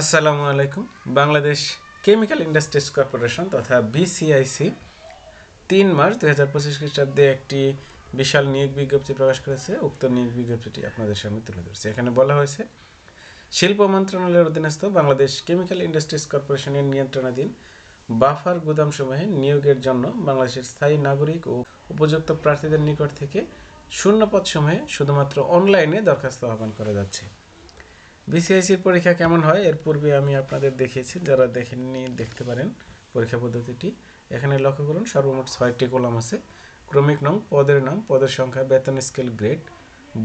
আসসালামু আলাইকুম। Bangladesh chemical industries corporation তথা বিসিআইসি তিন মার্চ দু হাজার পঁচিশ খ্রিস্টাব্দে একটি বিশাল নিয়োগ বিজ্ঞপ্তি প্রকাশ করেছে। উক্ত নিয়োগ বিজ্ঞপ্তিটি আপনাদের সামনে তুলে ধরছে। এখানে বলা হয়েছে, শিল্প মন্ত্রণালয়ের অধীনস্থ বাংলাদেশ কেমিক্যাল ইন্ডাস্ট্রিজ কর্পোরেশনের নিয়ন্ত্রণাধীন বাফার গুদামসমূহে নিয়োগের জন্য বাংলাদেশের স্থায়ী নাগরিক ও উপযুক্ত প্রার্থীদের নিকট থেকে শূন্য পদসমূহে শুধুমাত্র অনলাইনে দরখাস্ত আহ্বান করা যাচ্ছে। বিসিআইসির পরীক্ষা কেমন হয়? এর পূর্বে আমি আপনাদের দেখিয়েছি, যারা দেখেননি দেখতে পারেন পরীক্ষা পদ্ধতিটি। এখানে লক্ষ্য করুন, সর্বমোট ছয়টি কলাম আছে। ক্রমিক নং, পদের নাম পদের সংখ্যা, বেতন স্কেল গ্রেড,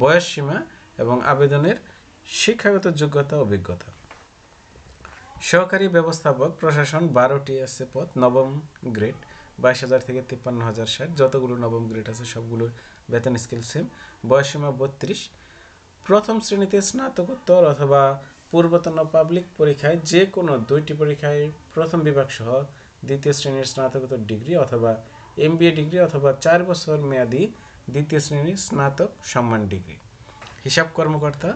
বয়স সীমা এবং আবেদনের শিক্ষাগত যোগ্যতা, অভিজ্ঞতা। সহকারী ব্যবস্থাপক, প্রশাসন, বারোটি আছে পদ, নবম গ্রেড, বাইশ হাজার থেকে তিপ্পান্ন হাজার ষাট। যতগুলো নবম গ্রেড আছে, সবগুলোর বেতন স্কেল সেম বয়সীমা বত্রিশ। প্রথম শ্রেণীতে স্নাতকোত্তর অথবা পূর্বতন পাবলিক পরীক্ষায় যে কোনো দুইটি পরীক্ষায় প্রথম বিভাগ সহ দ্বিতীয় শ্রেণির স্নাতকোত্তর ডিগ্রি অথবা এমবিএ ডিগ্রি অথবা চার বছর মেয়াদি দ্বিতীয় শ্রেণির স্নাতক সম্মান ডিগ্রি হিসাব কর্মকর্তা,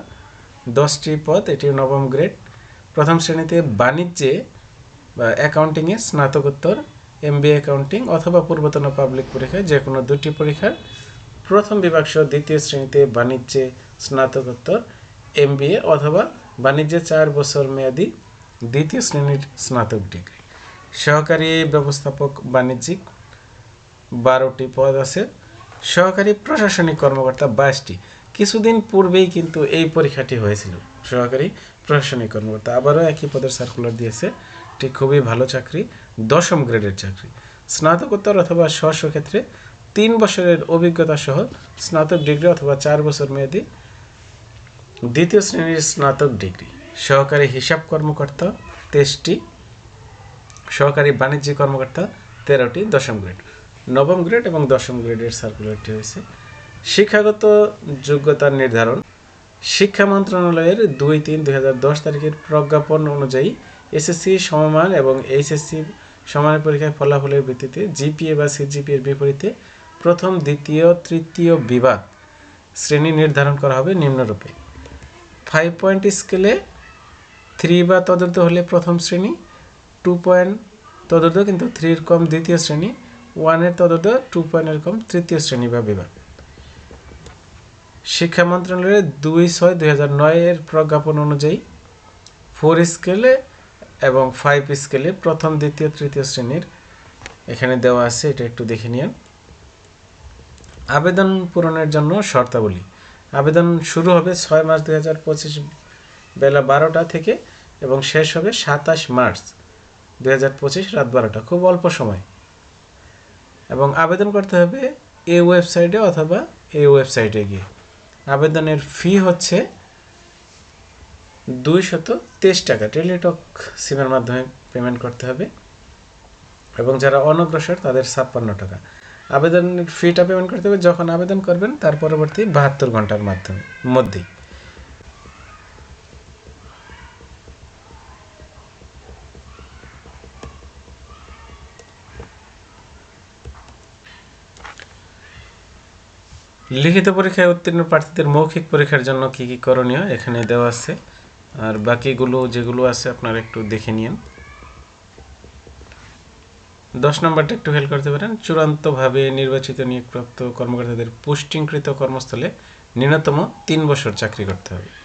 দশটি পদ, এটি নবম গ্রেড প্রথম শ্রেণীতে বাণিজ্যে, বা অ্যাকাউন্টিংয়ে স্নাতকোত্তর এমবিএ অ্যাকাউন্টিং অথবা পূর্বতন পাবলিক পরীক্ষায় যে কোনো দুটি পরীক্ষার প্রথম বিভাগ সহ দ্বিতীয় শ্রেণীতে বাণিজ্যে স্নাতকোত্তর এমবিএ অথবা বাণিজ্যে চার বছর মেয়াদি দ্বিতীয় শ্রেণির স্নাতক ডিগ্রি। সহকারী ব্যবস্থাপক বাণিজ্যিক বারোটি পদ আছে। সহকারী প্রশাসনিক কর্মকর্তা বাইশটি। কিছুদিন পূর্বেই কিন্তু এই পরীক্ষাটি হয়েছিল। সহকারী প্রশাসনিক কর্মকর্তা আবারও একই পদের সার্কুলার দিয়েছে। এটি খুবই ভালো চাকরি, দশম গ্রেডের চাকরি। স্নাতকোত্তর অথবা স্ব ক্ষেত্রে তিন বছরের অভিজ্ঞতা সহ স্নাতক ডিগ্রি অথবা চার বছর মেয়াদি দ্বিতীয় শ্রেণির স্নাতক ডিগ্রি। সহকারী হিসাব কর্মকর্তা, তেইশটি। সহকারী বাণিজ্যিক কর্মকর্তা, তেরোটি, দশম গ্রেড। নবম গ্রেড এবং দশম গ্রেডের সার্কুলারটি হয়েছে। শিক্ষাগত যোগ্যতার নির্ধারণ। শিক্ষা মন্ত্রণালয়ের দুই তিন দুই তারিখের প্রজ্ঞাপন অনুযায়ী এসএসসি সমমান এবং এইচএসসি সমান পরীক্ষায় ফলাফলের ভিত্তিতে জিপিএ বা সিজিপিএর বিপরীতে প্রথম, দ্বিতীয়, তৃতীয় বিভাগ শ্রেণি নির্ধারণ করা হবে নিম্নরূপে। ফাইভ পয়েন্ট স্কেলে থ্রি বা তদুর্ধ হলে প্রথম শ্রেণি টু পয়েন্ট তদুর্ধ কিন্তু থ্রির কম দ্বিতীয় শ্রেণি ওয়ানের তদুর্ধ টু পয়েন্টের কম তৃতীয় শ্রেণি বা বিভাগ। শিক্ষা মন্ত্রণালয়ের দুই ছয় দুই হাজার নয়ের প্রজ্ঞাপন অনুযায়ী ফোর স্কেলে এবং ফাইভ স্কেলে প্রথম, দ্বিতীয়, তৃতীয় শ্রেণির এখানে দেওয়া আছে, এটা একটু দেখে নিন আবেদন পূরণের জন্য শর্তাবলী। আবেদন শুরু হবে ছয় মার্চ দুই হাজার পঁচিশ বেলা বারোটা থেকে এবং শেষ হবে সাতাশ মার্চ দুই হাজার পঁচিশ রাত বারোটা। খুব অল্প সময়। এবং আবেদন করতে হবে এই ওয়েবসাইটে অথবা এই ওয়েবসাইটে গিয়ে। আবেদনের ফি হচ্ছে দুইশত তেইশ টাকা। টেলিটক সিমের মাধ্যমে পেমেন্ট করতে হবে। এবং যারা অনগ্রসর তাদের ছাপ্পান্ন টাকা। আবেদনের ফিটা পেমেন্ট করতে হবে। যখন আবেদন করবেন, তার পরবর্তী বাহাত্তর ঘণ্টার মাধ্যমে মধ্যেই। লিখিত পরীক্ষায় উত্তীর্ণ প্রার্থীদের মৌখিক পরীক্ষার জন্য কি কি করণীয় এখানে দেওয়া আছে। আর বাকিগুলো যেগুলো আছে, আপনারা একটু দেখে নিন দশ নম্বরটা একটু হেল্প করতে পারেন। চূড়ান্তভাবে নির্বাচিত নিয়োগপ্রাপ্ত কর্মকর্তাদের পোস্টিংকৃত কর্মস্থলে ন্যূনতম তিন বছর চাকরি করতে হবে।